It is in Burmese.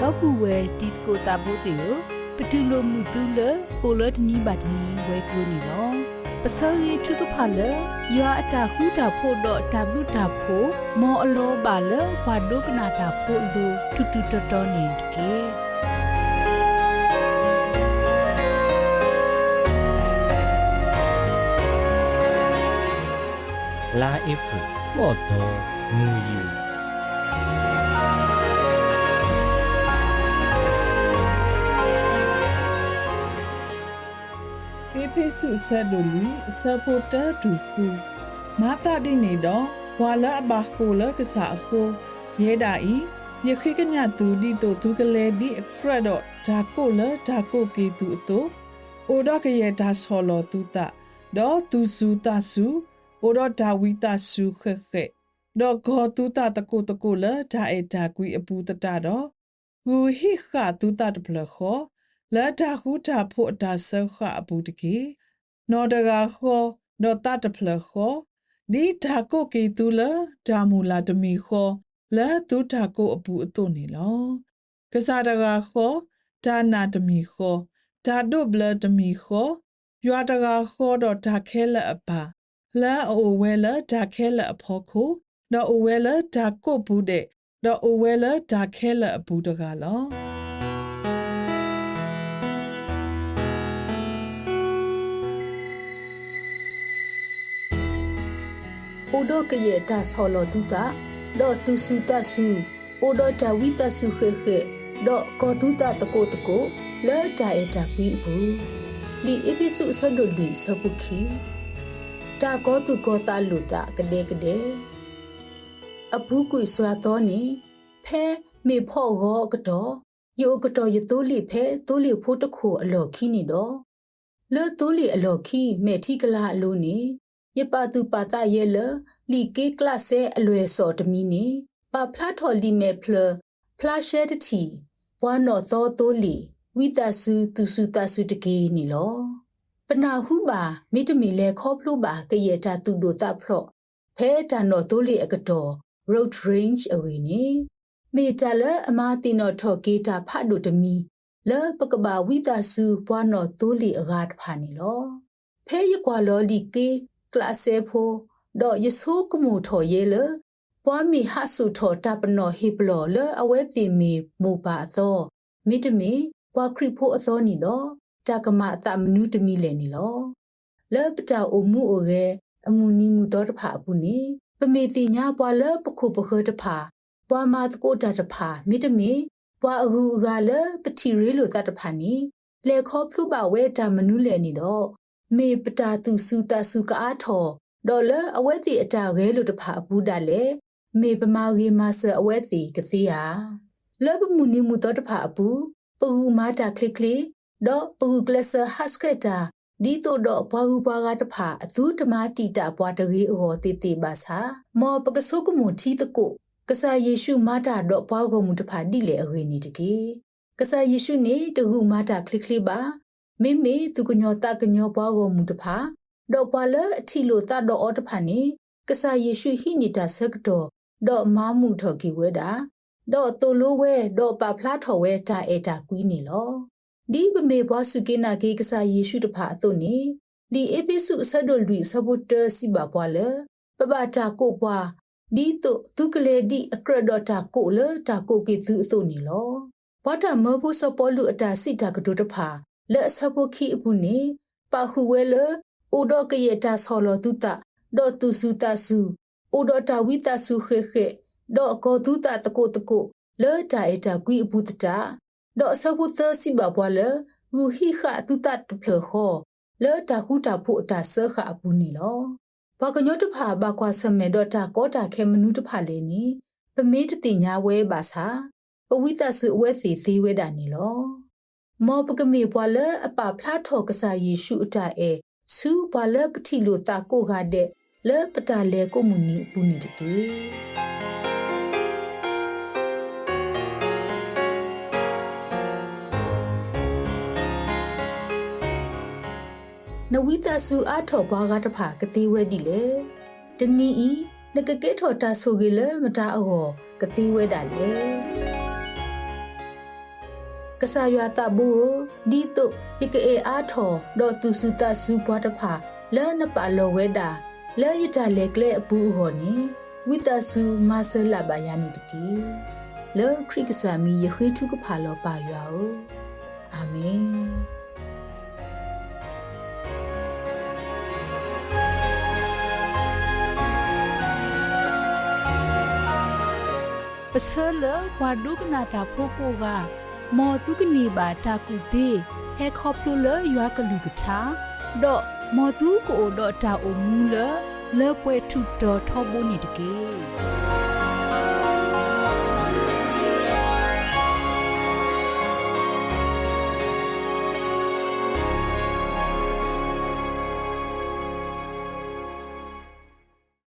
တော့ပူဝဲတီကိုတာဘိုတေယပတူလိုမှုတူလကိုလတနီဘတ်နီဝဲကလိုနီလောပစောရီထုကဖာလယောအတာဟူတာဖို့တော့တဘလူတာဖို့မောအလောပါလဘာဒုကနာတာဖို့လူတူတူတော်တော်နေကေလာအဖပေါ်တော့ငူယူ စုဆက်တို့လူစဖို့တတူခုမာတာဒီနေတော့ဘွာလာဘခိုလကစားခိုယေဒါဤယခိကညတူဒီတိုသူကလေးဒီအကရတော့ဒါကိုလဒါကိုကီတူတိုအိုတော့ကရဲ့ဒါဆောလောတူတာတော့သူစုတဆုအိုတော့ဒါဝီတဆုခက်ခက်တော့ဂေါ်တူတာတကိုတကိုလဒါအေဒါကွီအပူတတတော့ဟူဟိခါတူတာတပလခောလာတာခုတာဖို့တာဆောခအပူတကေ နော်တကာခောနော်တတဖလခောဒီတာကိုကေတူလာဒါမူလာတမီခောလာတူတာကိုအပူအတုနေလောကစားတကာခောဒါနာတမီခောဒါဒုဘလတမီခောရွာတကာခောတော့ဒါခဲလအပါလာအိုဝဲလာဒါခဲလအဖို့ခုနော်အိုဝဲလာဒါကိုဘူးတဲ့တော့အိုဝဲလာဒါခဲလအပူတကာလော အိုဒိုကရဲ့တာဆောလောတူတာတော့သူစုတဆုအိုဒိုတာဝိတဆုခေခေတော့ကောတူတာတကိုတကိုလဲတာအတာပြီးဘူးဒီအပိစုဆဒိုလီစပုခီတာကောသူကောတာလူတာကတဲ့ကတဲ့အပူကွေဆွာတော့နေဖဲမေဖော့ရောကတော့ယောကတော့ရတိုးလီဖဲတိုးလီဖို့တခုအလော်ခီနေတော့လဲတိုးလီအလော်ခီမေထီကလာအလိုနေ ယပတူပါတရဲလလီကေကလဆဲအလွယ်စော်တမီနေပါဖလာထော်လီမဲဖလဖလာရှဲတတီဘွာနော်သောတိုးလီဝိတဆူသူစုတဆူတကေနီလောပနာဟုပါမိတမီလဲခေါဖလို့ပါကရတာသူတို့တဖလော့ဖဲတန်တော့တိုးလီအကတော် road range အဝေနေမေတလအမာတင်တော်ထော်ကေတာဖတ်တို့တမီလဲပကဘာဝိတဆူဘွာနော်တိုးလီအကားတဖာနီလောဖဲရကွာလောလီကေ ကလဆေဖိုဒေါ်ယဆုကမှုထော်ရဲလပွားမီဟဆုထော်တပနောဟိပလောလအဝဲတိမီမူပါသောမိတမီပွားခရိဖိုအသောနီတော့တကမအတမနုတမီလဲနီလောလဲပတာအမှုအိုရဲအမှုနီမှုတော့တဖာဘူးနီပမေတိညာပွားလဲပခုပခတဖာပွားမတကိုတတဖာမိတမီပွားအကူအကလဲပတိရဲလိုတတဖာနီလေခေါဖလူပါဝဲတာမနုလဲနီတော့ မေပတာသူစုတဆုကအားထော်ဒေါ်လာအဝဲတီအတာခဲလို့တဖာဘူးတာလေမေပမာဂေမဆအဝဲတီကတိယာလောဘမှုနိမှုတော့တဖာအပူပူမာတာခလစ်ခလီဒေါ်ပူကလဆဟတ်စကတာဒီတိုတော့ဘွားဘူးဘွားကတဖာအသူဓမ္မတီတာဘွားတကြီးအောတေတေပါစာမောပကဆုကမှုထီတကုကဆာယေရှုမာတာတော့ဘွားကမှုတဖာတိလေအဝေနေတကေကဆာယေရှုနေတခုမာတာခလစ်ခလီပါ မေမေသူကညောတကညောပွားကိုမူတဖာဒေါ်ပါလအထီလိုတတော်အော်တဖာနေကဆာယေရှုဟိနေတာဆက်တော်ဒေါ်မာမှုထော်ကီဝဲတာဒေါ်တိုလိုဝဲဒေါ်ပါဖလားထော်ဝဲတာအေတာကွီးနေလောဒီပမေဘွားစုကိနာကေကဆာယေရှုတဖာအတုနေလီအေပိစုဆဒိုလူဆဘုတစီပါပွားလေပပတာကိုပွားဒီတုသူကလေဒီအကရဒတာကိုလေတာကိုကေသူအတုနေလောဘာတာမဘုစပေါ်လူအတာစိတာကဒုတဖာ လဲဆဘခိအပူနေပါဟုဝဲလအိုဒကရတာဆောလတုတဒေါ်သူစုတဆုအိုဒတာဝိတဆုခေခေဒေါ်ကောတုတတကိုတကိုလဲတာအတာကွီအပူတတာဒေါ်ဆဘုသစီဘဘွာလဂူဟိခတုတတဖလခောလဲတာခုတာဖို့အတာဆခအပူနေလောဘာကညောတဖာဘာကွာဆမေဒေါ်တာကောတာခဲမနုတဖာလေနီပမေတတိညာဝဲပါစာပဝိတဆုအဝဲစီသေးဝဲတာနေလော မောပကမေပွာလအပဖလားထောကဆာယေရှုအတာအဲဆူပွာလပတိလိုတာကိုကတဲ့လပတာလေကိုမူနီပူနီတကေနဝိတဆူအထောဘွားကတဖာကတိဝဲဒီလေတနီဤနကကဲထော်တာဆိုကေလေမတာအောကတိဝဲတာလေ ကဆာရွာတဘူဒီတုယကအေအားထော်ဒေါ်သူစုတဆူဘွားတဖာလဲနပါလောဝဲတာလဲရတလေကလေအပူဟောနီဝိတဆူမဆလဘယာနီတကီလဲခရိကဆာမီယခွေထုကဖာလောပါရွာအိုအာမင်ပစလဝါဒုကနာတာဖိုကိုက မောတုကနီဘာတာကုဒေဟဲခေါပလူလရွာကလူကထာဒေါ်မောတုကိုဒေါ်တာအိုမူလလေပွဲထုတော်ထောဘိုနီတကေ